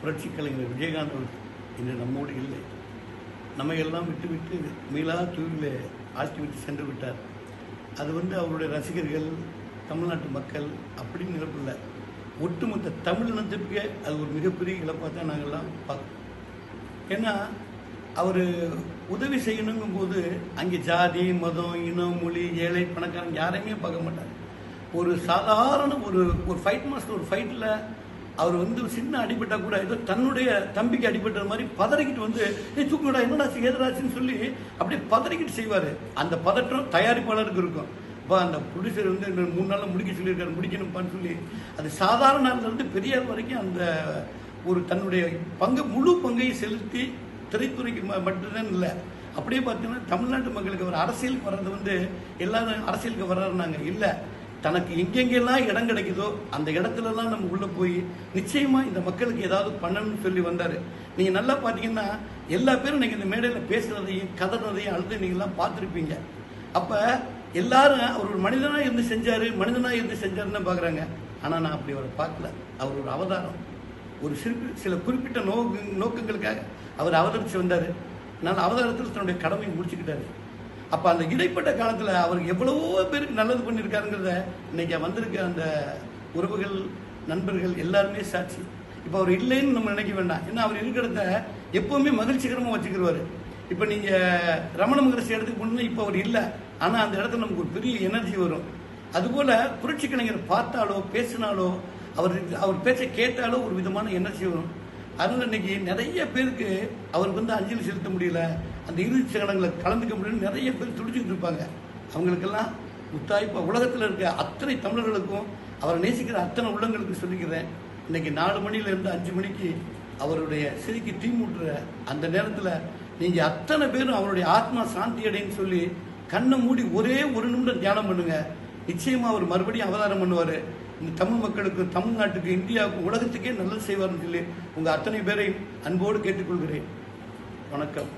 புரட்சி கலைஞர் விஜயகாந்த் அவர்கள் இன்று நம்மோடு இல்லை. நம்மையெல்லாம் எல்லாம் விட்டு விட்டு மீளா தூவில ஆழ்த்தி விட்டு சென்று விட்டார். அது வந்து அவருடைய ரசிகர்கள் தமிழ்நாட்டு மக்கள் அப்படின்னு இழப்பில்லை ஒட்டுமொத்த தமிழ் இனத்திற்கு அது ஒரு மிகப்பெரிய இழப்பாக தான் நாங்கள்லாம் பார்க்கணும் ஏன்னா அவர் உதவி செய்யணுங்கும் போது அங்கே ஜாதி மதம் இனம் மொழி ஏழை பணக்காரன் யாரையுமே பார்க்க மாட்டார். ஒரு சாதாரண ஒரு ஒரு ஃபைட் மாஸ்டர் ஒரு ஃபைட்டில் அவர் வந்து சின்ன அடிபட்டா கூட ஏதோ தன்னுடைய தம்பிக்கு அடிபட்ட மாதிரி பதறிக்கிட்டு வந்து ஏ தூக்கடா என்னடா ஏதராச்சுன்னு சொல்லி அப்படியே பதறிக்கிட்டு செய்வார். அந்த பதற்றம் தயாரிப்பாளருக்கு இருக்கும். இப்போ அந்த ப்ரொடியூசர் வந்து மூணு நாளில் முடிக்க சொல்லியிருக்காரு முடிக்கணும்ப்பான்னு சொல்லி அது சாதாரண நாள்லேருந்து பெரியார் வரைக்கும் அந்த ஒரு தன்னுடைய பங்கு முழு பங்கையும் செலுத்தி திரைத்துறைக்கு ம- மட்டும்தான் இல்லை. அப்படியே பார்த்தீங்கன்னா தமிழ்நாட்டு மக்களுக்கு ஒரு அரசியலுக்கு வர்றது வந்து எல்லாரும் அரசியலுக்கு வர்றாருனாங்க இல்லை. தனக்கு எங்கெங்கெல்லாம் இடம் கிடைக்குதோ அந்த இடத்துலலாம் நம்ம உள்ளே போய் நிச்சயமா இந்த மக்களுக்கு ஏதாவது பண்ணணும்னு சொல்லி வந்தார். நீங்கள் நல்லா பார்த்தீங்கன்னா எல்லா பேரும் நீங்கள் இந்த மேடையில் பேசுறதையும் கதறதையும் அழுது நீங்களாம் பார்த்துருப்பீங்க. அப்போ எல்லாரும் அவர் ஒரு மனிதனாக இருந்து செஞ்சார் மனிதனாக இருந்து செஞ்சாருன்னு பார்க்குறாங்க ஆனால் நான் அப்படி அவரை பார்க்கல. அவர் ஒரு அவதாரம். ஒரு சிறு சில குறிப்பிட்ட நோக்கு நோக்கங்களுக்காக அவர் அவதரித்து வந்தார். அதனால் அவதாரத்தில் தன்னுடைய கடமையை முடிச்சுக்கிட்டாரு. அப்போ அந்த இடைப்பட்ட காலத்தில் அவர் எவ்வளவோ பேருக்கு நல்லது பண்ணியிருக்காருங்கிறத இன்னைக்கு வந்திருக்க அந்த உறவுகள் நண்பர்கள் எல்லாருமே சாட்சி. இப்போ அவர் இல்லைன்னு நம்ம நினைக்க வேண்டாம். ஏன்னா அவர் இருக்கிறத எப்பவுமே மகிழ்ச்சிகரமாக வச்சுக்கிறவாரு இப்போ நீங்கள் ரமண மகரிஷி இடத்துக்கு போனீங்கன்னா இப்போ அவர் இல்லை. ஆனால் அந்த இடத்துல நமக்கு ஒரு பெரிய எனர்ஜி வரும். அதுபோல புரட்சி கலைஞர் பார்த்தாலோ பேசினாலோ அவர் அவர் பேச்சை கேட்டாலோ ஒரு விதமான எனர்ஜி வரும். அதனால இன்னைக்கு நிறைய பேருக்கு அவருக்கு வந்து அஞ்சலி செலுத்த முடியல. அந்த இறுதி சடங்குல கலந்துக்க முடியல நிறைய பேர் துடிச்சுட்டு இருப்பாங்க. அவங்களுக்கெல்லாம் முத்தாய்ப்பாக உலகத்தில் இருக்க அத்தனை தமிழர்களுக்கும் அவரை நேசிக்கிற அத்தனை உள்ளங்களுக்கு சொல்லிக்கிறேன். இன்னைக்கு நாலு மணியிலேருந்து அஞ்சு மணிக்கு அவருடைய சிரிக்கு தீ மூட்டுற அந்த நேரத்தில் நீங்கள் அத்தனை பேரும் அவருடைய ஆத்மா சாந்தி அடைன்னு சொல்லி கண்ணை மூடி ஒரே ஒரு நிமிடம் தியானம் பண்ணுங்க. நிச்சயமாக அவர் மறுபடியும் அவதாரம் பண்ணுவார். தமிழ் மக்களுக்கு தமிழ்நாட்டுக்கு இந்தியாவுக்கு உலகத்துக்கே நல்லது செய்வார்னு சொல்லி உங்கள் அத்தனை பேரையும் அன்போடு கேட்டுக்கொள்கிறேன். வணக்கம்.